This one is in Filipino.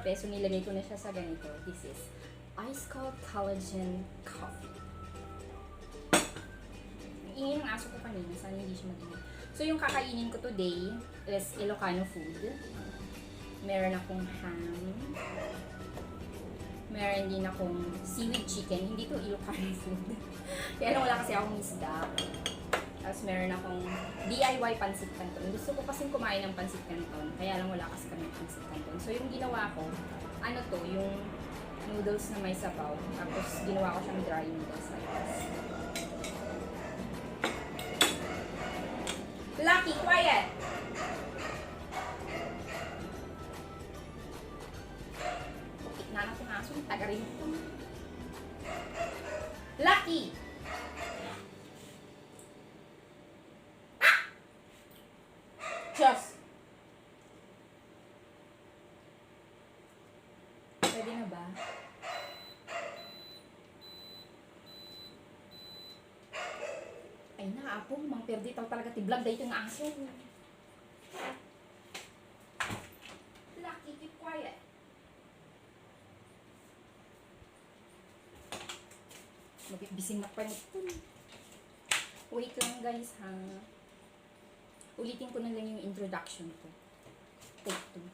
peso nilagay ko na siya sa ganito. This is Ice Cold Collagen Coffee. Ingay ng aso ko kanina, sana hindi siya mag So yung kakainin ko today is Ilocano food. Meron akong ham. Meron din akong seaweed chicken. Hindi to Ilocano food. Kaya wala kasi akong isda. Tapos meron akong DIY pansit canton. Gusto ko kasing kumain ng pansit canton. Kaya lang wala kasi kami pansit. So yung ginawa ko, ano to, yung noodles na may sabaw. Tapos ginawa ko siyang dry noodles like this. Lucky, quiet! Okay, nanak ko nga aso, taga rin ito. Lucky! Diyos! Pwede na ba? Ay na, apo, mang perdi tao talaga tiblag dahil yung aso. Lucky, keep quiet. Magbibising na pa nito. Wait lang guys ha. Ulitin ko na lang yung introduction ko. Take two.